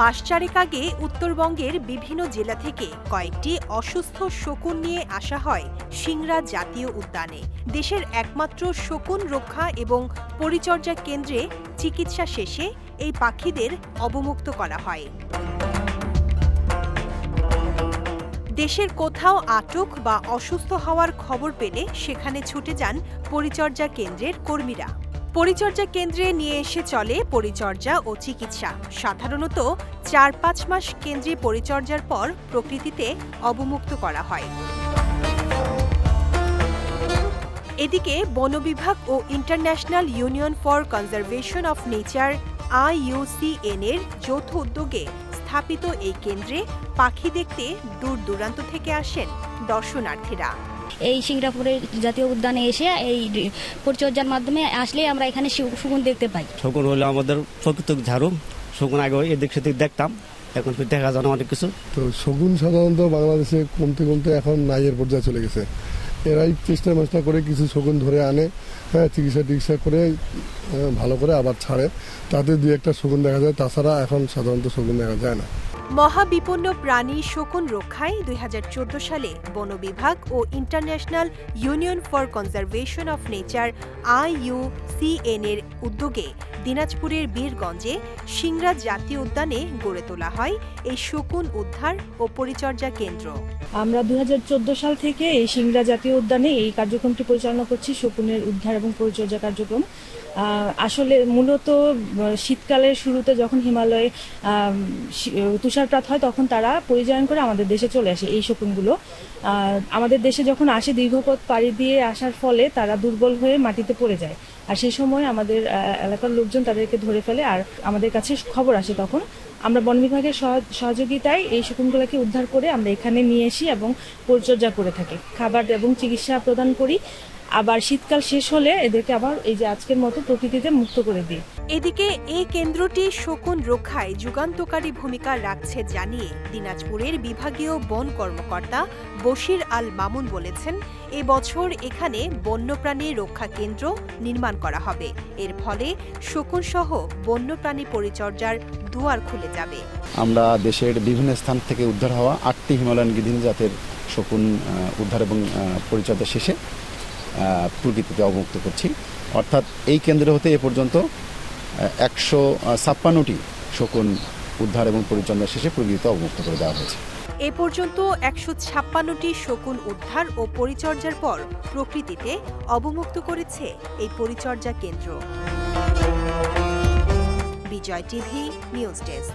মাস চারেক আগে উত্তরবঙ্গের বিভিন্ন জেলা থেকে কয়েকটি অসুস্থ শকুন নিয়ে আসা হয় সিংড়া জাতীয় উদ্যানে। দেশের একমাত্র শকুন রক্ষা এবং পরিচর্যা কেন্দ্রে চিকিৎসা শেষে এই পাখিদের অবমুক্ত করা হয়। দেশের কোথাও আটক বা অসুস্থ হওয়ার খবর পেলে সেখানে ছুটে যান পরিচর্যা কেন্দ্রের কর্মীরা। পরিচর্যা কেন্দ্রে নিয়ে এসে চলে পরিচর্যা ও চিকিৎসা। সাধারণত চার পাঁচ মাস কেন্দ্রে পরিচর্যার পর প্রকৃতিতে অবমুক্ত করা হয়। এদিকে বন বিভাগ ও international union for conservation of nature, IUCN এর যৌথ উদ্যোগে স্থাপিত এই কেন্দ্রে পাখি দেখতে দূর দূরান্ত থেকে আসেন দর্শনার্থীরা। এই সিংড়াপুরের জাতীয় উদ্যানে এসে এই পরিচর্যার মাধ্যমে আসলে আমরা এখানে শকুন দেখতে পাই। শকুন হলো আমাদের প্রকৃত ঝাড়ু। শকুন আগে এদিক সেদিক দেখতাম এখন দেখা যায় অনেক কিছু। তো শগুন সাধারণত বাংলাদেশে কমতে কমতে এখন নাইয়ের পর্যায়ে চলে গেছে। এরাই চেষ্টা মেষ্টা করে কিছু শগুন ধরে আনে হ্যাঁ চিকিৎসা টিকিৎসা করে ভালো করে আবার ছাড়ে। তাতে দুই একটা শগুন দেখা যায় তাছাড়া এখন সাধারণত শগুন দেখা যায় না। মহাবিপন্ন প্রাণী শকুন রক্ষায় দুই হাজার চোদ্দ সালে বন বিভাগ ও international union for conservation of nature, IUCN এর উদ্যোগে দিনাজপুরের বীরগঞ্জে সিংড়া জাতীয় উদ্যানে গড়ে তোলা হয় এই শকুন উদ্ধার ও পরিচর্যা কেন্দ্র। আমরা দুই হাজার চোদ্দ সাল থেকে এই সিংড়া জাতীয় উদ্যানে এই কার্যক্রমটি পরিচালনা করছি, শকুনের উদ্ধার এবং পরিচর্যা কার্যক্রম। আসলে মূলত শীতকালের শুরুতে যখন হিমালয়ে তুষারপাত হয়, তখন তারা পরিচালন করে আমাদের দেশে চলে আসে এই শকুনগুলো। আমাদের দেশে যখন আসে দীর্ঘপথ পাড়ি দিয়ে আসার ফলে তারা দুর্বল হয়ে মাটিতে পড়ে যায়। আর সেই সময় আমাদের এলাকার লোকজন তাদেরকে ধরে ফেলে আর আমাদের কাছে খবর আসে তখন। আমরা বন বিভাগের সহ- সহযোগিতায় এই শকুনগুলোকে উদ্ধার করে আমরা এখানে নিয়ে আসি এবং পরিচর্যা করে থাকি। খাবার এবং চিকিৎসা প্রদান করি। আবার শীতকাল শেষ হলে এদেরকে আবার এই যে আজকের মতো প্রকৃতিতে মুক্ত করে দিই। এদিকে এই কেন্দ্রটি শকুন রক্ষায় যুগান্তকারী ভূমিকা রাখছে জানিয়ে দিনাজপুরের বিভাগীয় বন কর্মকর্তা বশির আল মামুন বলেছেন এবছর এখানে বন্যপ্রাণী রক্ষা কেন্দ্র নির্মাণ করা হবে। এর ফলে শকুন সহ বন্যপ্রাণী পরিচর্যার দুয়ার খুলে যাবে। আমরা দেশের বিভিন্ন স্থান থেকে উদ্ধার হওয়া আটটি হিমালয়ান গিধিন জাতের শকুন আহ, উদ্ধার এবং পরিচর্যা শেষে প্রকৃতিতে অবমুক্ত করছি। অর্থাৎ এই কেন্দ্র হতে এ পর্যন্ত একশো ছাপ্পান্নটি শকুন উদ্ধার এবং পরিচর্যা শেষে প্রকৃতিতে অবমুক্ত করে দেওয়া হয়েছে। এ পর্যন্ত একশো ছাপ্পান্নটি শকুন উদ্ধার ও পরিচর্যার পর প্রকৃতিতে অবমুক্ত করেছে এই পরিচর্যা কেন্দ্র। Bijoy TV, news desk.